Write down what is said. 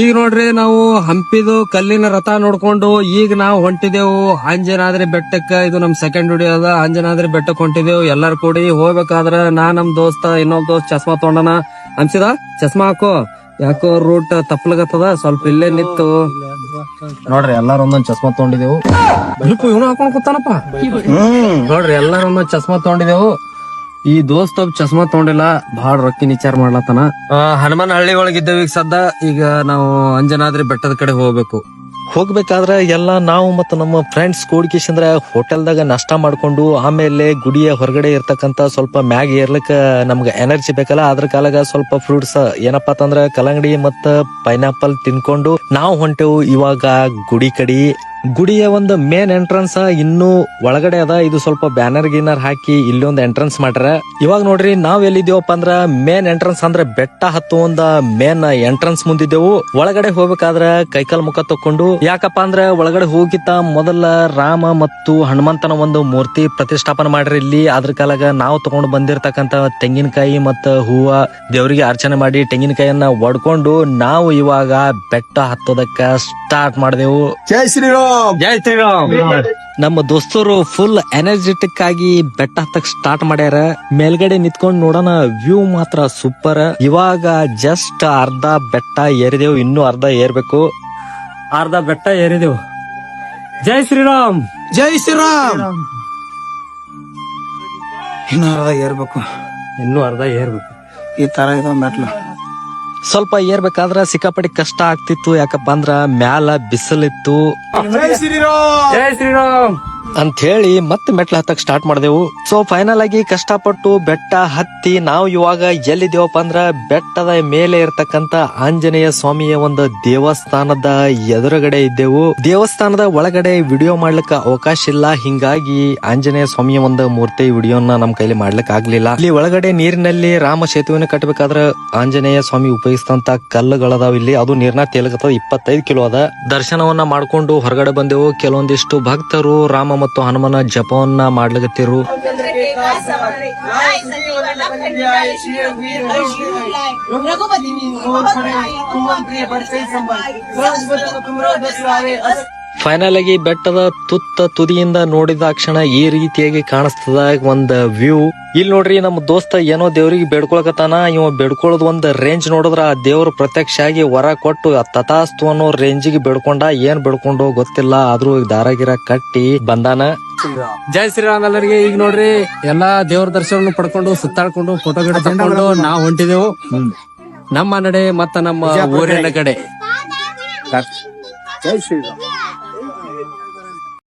ಈಗ ನೋಡ್ರಿ ನಾವು ಹಂಪಿದು ಕಲ್ಲಿನ ರಥ ನೋಡ್ಕೊಂಡು ಈಗ ನಾವು ಹೊಂಟಿದೆವು. ಆಂಜನಾದ್ರಿ ಬೆಟ್ಟಕ್ಕ, ಇದು ನಮ್ ಸೆಕೆಂಡ್ ವಿಡಿಯೋ ಅದ ಆಂಜನಾದ್ರಿ ಬೆಟ್ಟಕ್ ಹೊಂಟಿದೆವು. ಎಲ್ಲಾರು ಕೂಡಿ ಹೋಗ್ಬೇಕಾದ್ರ ನಾ, ನಮ್ ದೋಸ್ತ ಇನ್ನೊಬ್ ದೋಸ್ತ್ ಚಸ್ಮಾ ತೊಗೊಂಡನ. ಅನ್ಸಿದ ಚಸ್ಮಾ ಹಾಕೋ. ಯಾಕೋ ರೂಟ್ ತಪ್ಪಲಗತ್ತದ. ಸ್ವಲ್ಪ ಇಲ್ಲೇ ನಿತ್ತು ನೋಡ್ರಿ, ಎಲ್ಲಾರು ಒಂದೊಂದ್ ಚಸ್ಮಾ ತಗೊಂಡಿದೆವು. ಇವನು ಹಾಕೊಂಡ್ ಕೂತಾನಪ್ಪ. ನೋಡ್ರಿ, ಎಲ್ಲಾರು ಒಂದೊಂದ್ ಚಸ್ಮಾ ತಗೊಂಡಿದೆವು. ಈ ದೋಸ್ತ ಚಸ್ಮಾ ತಗೊಂಡಿಲ್ಲ ಬಹಳ ರೊಕ್ಕಿನ ವಿಚಾರ ಮಾಡ್ಲತ್ತಾನ. ಆ, ಹನುಮಾನ್ ಹಳ್ಳಿ ಒಳಗಿದ್ದೇವೆ ಸದ್ದ ಈಗ ನಾವು ಅಂಜನಾದ್ರಿ ಬೆಟ್ಟದ ಕಡೆ ಹೋಗ್ಬೇಕು. ಹೋಗ್ಬೇಕಾದ್ರ ಎಲ್ಲ ನಾವು ಮತ್ತು ನಮ್ಮ ಫ್ರೆಂಡ್ಸ್ ಕೂಡಿಕೆಶಂದ್ರ ಹೋಟೆಲ್ದಾಗ ನಾಷ್ಟ ಮಾಡ್ಕೊಂಡು ಆಮೇಲೆ ಗುಡಿಯ ಹೊರಗಡೆ ಇರ್ತಕ್ಕಂತ ಸ್ವಲ್ಪ ಮ್ಯಾಗ್ ಏರ್ಲಿಕ್ಕ ನಮ್ಗೆ ಎನರ್ಜಿ ಬೇಕಲ್ಲ ಅದ್ರ ಕಾಲಾಗ ಸ್ವಲ್ಪ ಫ್ರೂಟ್ಸ್ ಏನಪ್ಪಾ ಅಂತಂದ್ರ ಕಲ್ಲಂಗಡಿ ಮತ್ತ ಪೈನಾಪಲ್ ತಿನ್ಕೊಂಡು ನಾವು ಹೊಂಟೆವು. ಇವಾಗ ಗುಡಿ ಕಡಿ ಗುಡಿಯ ಒಂದು ಮೇನ್ ಎಂಟ್ರನ್ಸ್ ಇನ್ನು ಒಳಗಡೆ ಅದ. ಇದು ಸ್ವಲ್ಪ ಬ್ಯಾನರ್ ಗಿನ್ನರ್ ಹಾಕಿ ಇಲ್ಲಿ ಒಂದು ಎಂಟ್ರನ್ಸ್ ಮಾಡ್ರ ಇವಾಗ ನೋಡ್ರಿ, ನಾವ್ ಎಲ್ಲಿದ್ದೇವಪ್ಪ ಅಂದ್ರ ಮೇನ್ ಎಂಟ್ರನ್ಸ್ ಅಂದ್ರೆ ಬೆಟ್ಟ ಹತ್ತು ಒಂದ ಮೇನ್ ಎಂಟ್ರನ್ಸ್ ಮುಂದಿದ್ದೆವು. ಒಳಗಡೆ ಹೋಗ್ಬೇಕಾದ್ರ ಕೈಕಾಲ್ ಮುಖ ತಕೊಂಡು ಯಾಕಪ್ಪ ಅಂದ್ರ ಒಳಗಡೆ ಹೋಗಿತ್ತ ಮೊದಲ ರಾಮ ಮತ್ತು ಹನುಮಂತನ ಒಂದು ಮೂರ್ತಿ ಪ್ರತಿಷ್ಠಾಪನೆ ಮಾಡ್ರಿ ಇಲ್ಲಿ. ಅದ್ರ ಕಾಲಾಗ ನಾವು ತಗೊಂಡು ಬಂದಿರತಕ್ಕಂತ ತೆಂಗಿನಕಾಯಿ ಮತ್ತ ಹೂವ ದೇವರಿಗೆ ಅರ್ಚನೆ ಮಾಡಿ ತೆಂಗಿನಕಾಯಿಯನ್ನ ಒಡ್ಕೊಂಡು, ನಾವು ಇವಾಗ ಬೆಟ್ಟ ಹತ್ತೋದಕ್ಕ ಸ್ಟಾರ್ಟ್ ಮಾಡಿದೆವು. ಜೈ ಶ್ರೀರಾಮ್! ಜೈ ಶ್ರೀರಾಮ್. ನಮ್ಮ ದೋಸ್ತರು ಫುಲ್ ಎನರ್ಜೆಟಿಕ್ ಆಗಿ ಬೆಟ್ಟ ಹತ್ತಕ್ ಸ್ಟಾರ್ಟ್ ಮಾಡ್ಯಾರ. ಮೇಲ್ಗಡೆ ನಿಂತ್ಕೊಂಡ್ ನೋಡೋಣ ವ್ಯೂ ಮಾತ್ರ ಸೂಪರ್ ಇವಾಗ ಜಸ್ಟ್ ಅರ್ಧ ಬೆಟ್ಟ ಏರಿದೆವು ಇನ್ನು ಅರ್ಧ ಏರ್ಬೇಕು. ಅರ್ಧ ಬೆಟ್ಟ ಏರಿದೆವು. ಜೈ ಶ್ರೀರಾಮ್. ಜೈ ಶ್ರೀರಾಮ್. ಇನ್ನು ಅರ್ಧ ಏರ್ಬೇಕು. ಇನ್ನು ಅರ್ಧ ಏರ್ಬೇಕು. ಈ ತರ ಇದೆ ಮೆಟ್ಲು. ಸ್ವಲ್ಪ ಏರ್ಬೇಕಾದ್ರ ಸಿಕ್ಕಾಪಟ್ಟಿ ಕಷ್ಟ ಆಗ್ತಿತ್ತು ಯಾಕಪ್ಪ ಅಂದ್ರ ಮ್ಯಾಲ ಬಿಸಿಲಿತ್ತು. ಜೈ ಶ್ರೀರಾಮ್. ಜೈ ಶ್ರೀರಾಮ್. ಅಂತ ಹೇಳಿ ಮತ್ತೆ ಮೆಟ್ಲ ಹತ್ತಕ್ ಸ್ಟಾರ್ಟ್ ಮಾಡ್ದೆವು. ಸೊ ಫೈನಲ್ ಆಗಿ ಕಷ್ಟಪಟ್ಟು ಬೆಟ್ಟ ಹತ್ತಿ ನಾವು ಇವಾಗ ಎಲ್ಲಿದ್ದೇವಪ್ಪ ಅಂದ್ರ ಬೆಟ್ಟದ ಮೇಲೆ ಇರ್ತಕ್ಕಂತ ಆಂಜನೇಯ ಸ್ವಾಮಿಯ ಒಂದು ದೇವಸ್ಥಾನದ ಎದುರುಗಡೆ ಇದ್ದೆವು. ದೇವಸ್ಥಾನದ ಒಳಗಡೆ ವಿಡಿಯೋ ಮಾಡ್ಲಿಕ್ಕೆ ಅವಕಾಶ ಇಲ್ಲ. ಹಿಂಗಾಗಿ ಆಂಜನೇಯ ಸ್ವಾಮಿಯ ಒಂದು ಮೂರ್ತಿ ವಿಡಿಯೋನ ನಮ್ ಕೈಲಿ ಮಾಡ್ಲಿಕ್ ಆಗ್ಲಿಲ್ಲ. ಇಲ್ಲಿ ಒಳಗಡೆ ನೀರಿನಲ್ಲಿ ರಾಮ ಸೇತುವೆನ ಕಟ್ಟಬೇಕಾದ್ರ ಆಂಜನೇಯ ಸ್ವಾಮಿ ಉಪಯೋಗಿಸಿದಂತ ಕಲ್ಲುಗಳದಾವ ಇಲ್ಲಿ. ಅದು ನೀರ್ನ ತೇಲಕತ್ತದ, ಇಪ್ಪತ್ತೈದು ಕಿಲೋ ಅದ. ದರ್ಶನವನ್ನ ಮಾಡ್ಕೊಂಡು ಹೊರಗಡೆ ಬಂದೆವು. ಕೆಲವೊಂದಿಷ್ಟು ಭಕ್ತರು ರಾಮ ಮತ್ತು ಹನುಮನ ಜಪವನ್ನ ಮಾಡ್ಲಿಕತ್ತಿರು. ಫೈನಲ್ ಆಗಿ ಬೆಟ್ಟದ ತುತ್ತ ತುದಿಯಿಂದ ನೋಡಿದ ಕ್ಷಣ ಈ ರೀತಿಯಾಗಿ ಕಾಣಿಸ್ತದ ಒಂದ್ ವ್ಯೂ ಇಲ್ಲಿ ನೋಡ್ರಿ ನಮ್ಮ ದೋಸ್ತ ಏನೋ ದೇವ್ರಿಗೆ ಬೇಡ್ಕೊಳಕತ್ತಾನ ಇವ ಬೇಡ್ಕೊಳ್ಳೋದ್ ಒಂದ್ ರೇಂಜ್ ನೋಡಿದ್ರ ಆ ದೇವ್ರು ಪ್ರತ್ಯಕ್ಷ ಆಗಿ ವರ ಕೊಟ್ಟು ಆ ತಥಾಸ್ತು ಅನ್ನೋ ರೇಂಜಿಗೆ ಬೇಡ್ಕೊಂಡ ಏನ್ ಬೇಡ್ಕೊಂಡು ಗೊತ್ತಿಲ್ಲ ಆದ್ರೂ ಈಗ ದಾರಾಗಿರ ಕಟ್ಟಿ ಬಂದಾನ. ಜಯ ಶ್ರೀರಾಮ್ ಎಲ್ಲರಿಗೆ ಈಗ ನೋಡ್ರಿ ಎಲ್ಲಾ ದೇವ್ರ ದರ್ಶನ ಪಡ್ಕೊಂಡು ಸುತ್ತಾಡ್ಕೊಂಡು ಫೋಟೋ ಗಿಡ ತಗೊಂಡು ನಾವ್ ಹೊಂಟಿದೆವು. ನಮ್ಮ ನಡೆ ಮತ್ತ ನಮ್ಮ ಊರಿನ ಕಡೆ. ಜೈ ಶ್ರೀರಾಮ್.